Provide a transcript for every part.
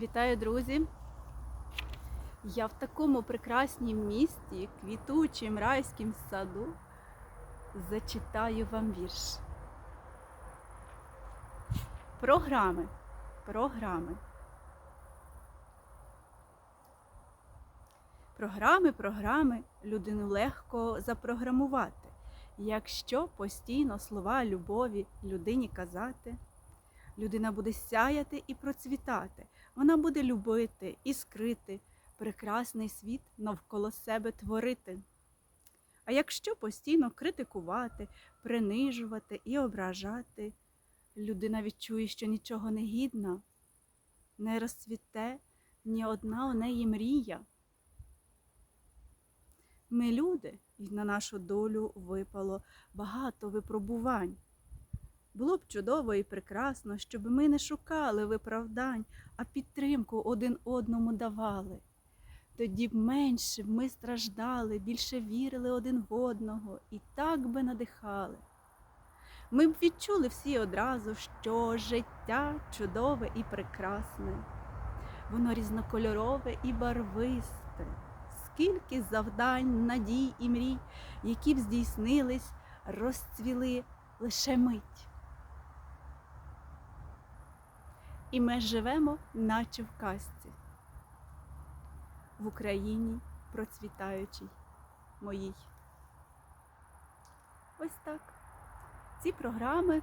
Вітаю, друзі! Я в такому прекраснім місті, квітучим райським саду, зачитаю вам вірш. Програми. Програми. Програми, програми людину легко запрограмувати, якщо постійно слова любові людині казати. Людина буде сяяти і процвітати. Вона буде любити і скрити, прекрасний світ навколо себе творити. А якщо постійно критикувати, принижувати і ображати, людина відчує, що нічого не гідна, не розцвіте ні одна у неї мрія. Ми люди, і на нашу долю випало багато випробувань. Було б чудово і прекрасно, щоб ми не шукали виправдань, а підтримку один одному давали. Тоді б менше б ми страждали, більше вірили один в одного і так би надихали. Ми б відчули всі одразу, що життя чудове і прекрасне, воно різнокольорове і барвисте, скільки завдань, надій і мрій, які б здійснились, розцвіли лише мить. І ми живемо, наче в казці, в Україні процвітаючій моїй. Ось так. Ці програми,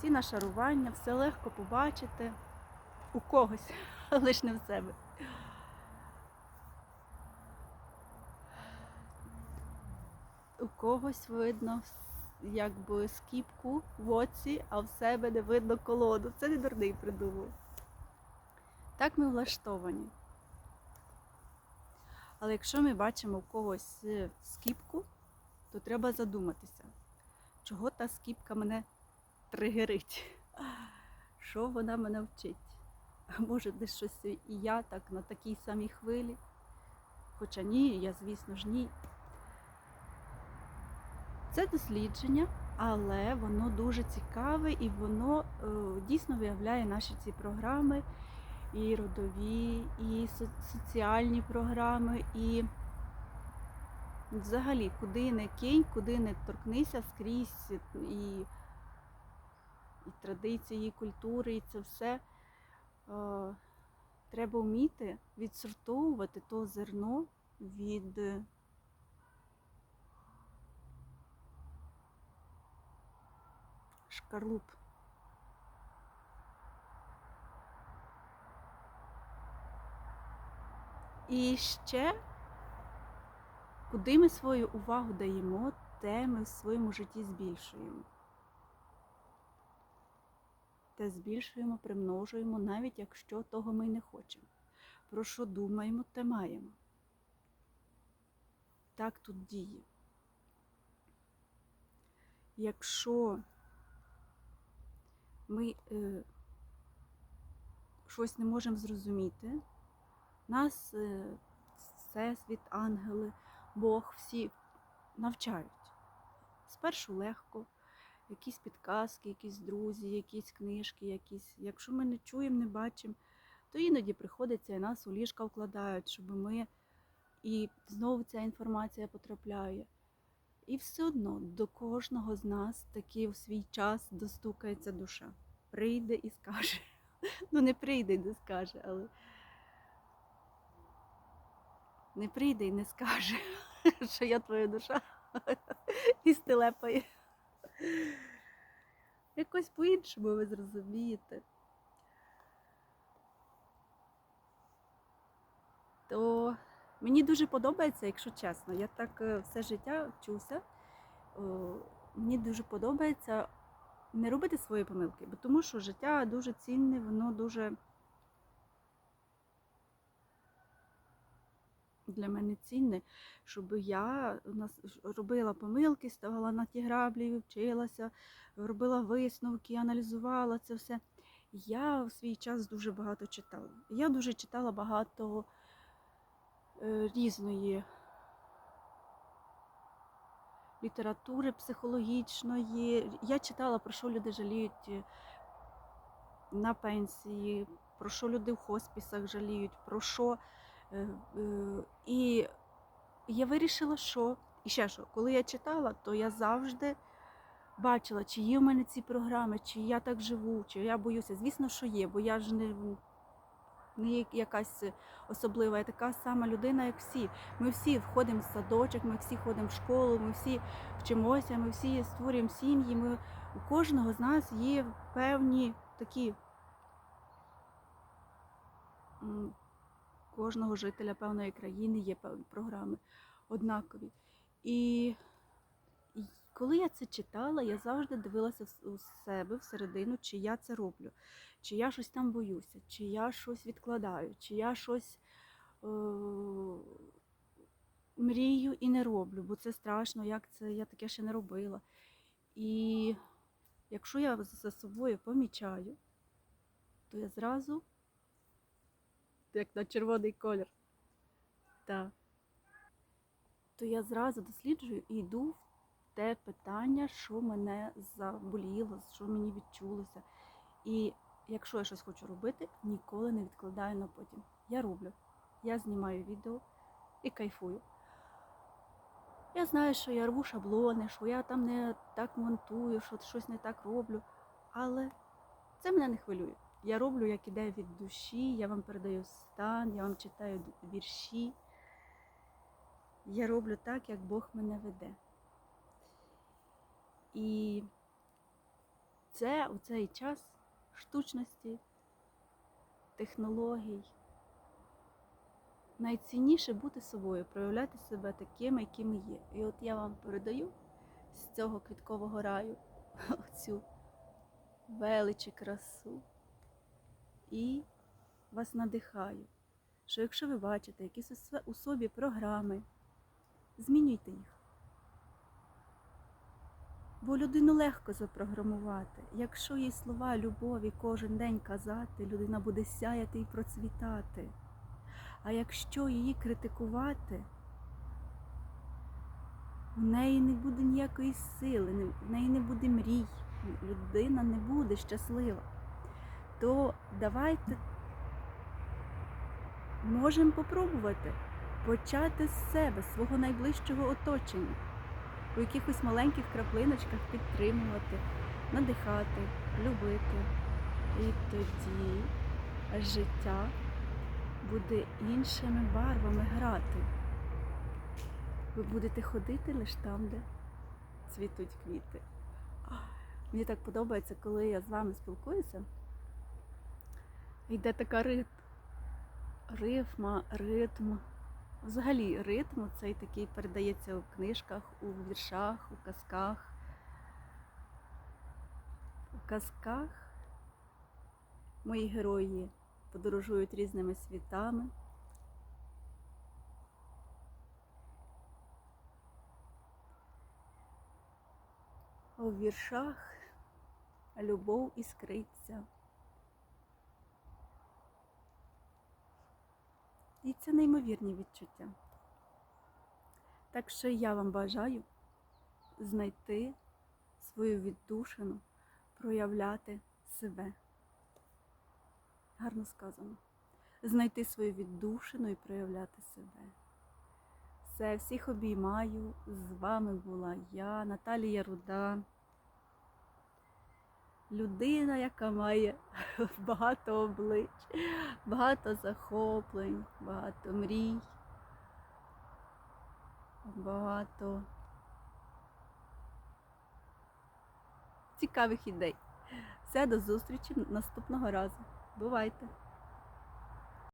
ці нашарування, все легко побачити у когось, лише не в себе. У когось видно якби скіпку в оці, а в себе не видно колоду. Це не дурний придумав. Так ми влаштовані. Але якщо ми бачимо у когось е, скіпку, то треба задуматися, чого та скіпка мене тригерить, що вона мене вчить. А може, десь щось і я так на такій самій хвилі. Хоча ні, я, звісно ж, ні. Це дослідження, але воно дуже цікаве і воно е, дійсно виявляє наші ці програми, і родові, і соціальні програми, і взагалі, куди не кинь, куди не торкнися скрізь і, і традиції, і культури, і це все. Е, треба вміти відсортовувати то зерно від. Шкарлуп. І ще, куди ми свою увагу даємо, те ми в своєму житті збільшуємо. Те збільшуємо, примножуємо, навіть якщо того ми не хочемо. Про що думаємо, те маємо. Так тут діє. Якщо ми е, щось не можемо зрозуміти, нас е, Всесвіт, ангели, Бог всі навчають. Спершу легко, якісь підказки, якісь друзі, якісь книжки, якісь. Якщо ми не чуємо, не бачимо, то іноді приходиться і нас у ліжка вкладають, щоб ми і знову ця інформація потрапляє. І все одно до кожного з нас таки в свій час достукається душа. Прийде і скаже. Ну, не прийде і не скаже, але не прийде і не скаже, що я твоя душа і стелепає. Якось по-іншому ви зрозумієте. То Мені дуже подобається, якщо чесно. Я так е, все життя вчуся. Мені дуже подобається не робити свої помилки, бо тому що життя дуже цінне, воно дуже для мене цінне, щоб я робила помилки, ставала на ті граблі, вчилася, робила висновки, аналізувала це все. Я в свій час дуже багато читала. Я дуже читала багато різної літератури психологічної. Я читала, про що люди жаліють е, на пенсії, про що люди в хоспісах жаліють, про що. Е, е, і я вирішила, що. І ще що, коли я читала, то я завжди бачила, чи є в мене ці програми, чи я так живу, чи я боюся. Звісно, що є, бо я ж не, не якась особлива, я така сама людина, як всі. Ми всі входимо в садочок, ми всі ходимо в школу, ми всі вчимося, ми всі створюємо сім'ї. Ми, у кожного з нас є певні такі. м, Кожного жителя певної країни є певні програми однакові. І коли я це читала, я завжди дивилася у себе всередину, чи я це роблю, чи я щось там боюся, чи я щось відкладаю, чи я щось е- мрію і не роблю, бо це страшно, як це я таке ще не робила. І якщо я за собою помічаю, то я зразу, як на червоний колір, так, то я зразу досліджую і йду в те питання, що мене заболіло, що мені відчулося. І якщо я щось хочу робити, ніколи не відкладаю на потім. Я роблю. Я знімаю відео і кайфую. Я знаю, що я рву шаблони, що я там не так монтую, що щось не так роблю. Але це мене не хвилює. Я роблю, як іде від душі, я вам передаю стан, я вам читаю вірші. Я роблю так, як Бог мене веде. І це у цей час штучності, технологій. Найцінніше бути собою, проявляти себе такими, якими є. І от я вам передаю з цього квіткового раю цю велич і красу. І вас надихаю, що якщо ви бачите якісь у собі програми, змінюйте їх. Бо людину легко запрограмувати. Якщо їй слова любові кожен день казати, людина буде сяяти і процвітати. А якщо її критикувати, в неї не буде ніякої сили, в неї не буде мрій, людина не буде щаслива. То давайте можемо попробувати почати з себе, свого найближчого оточення у якихось маленьких краплиночках підтримувати, надихати, любити. І тоді життя буде іншими барвами грати. Ви будете ходити лише там, де цвітуть квіти. Мені так подобається, коли я з вами спілкуюся. Йде така рит... рифма, ритм. Взагалі ритм цей такий передається у книжках, у віршах, у казках. У казках мої герої подорожують різними світами. У віршах любов іскриться. І це неймовірні відчуття. Так що я вам бажаю знайти свою віддушину, проявляти себе. Гарно сказано. Знайти свою віддушину і проявляти себе. Все, всіх обіймаю. З вами була я, Наталія Руда. Людина, яка має багато облич, багато захоплень, багато мрій, багато цікавих ідей. Все, до зустрічі наступного разу. Бувайте!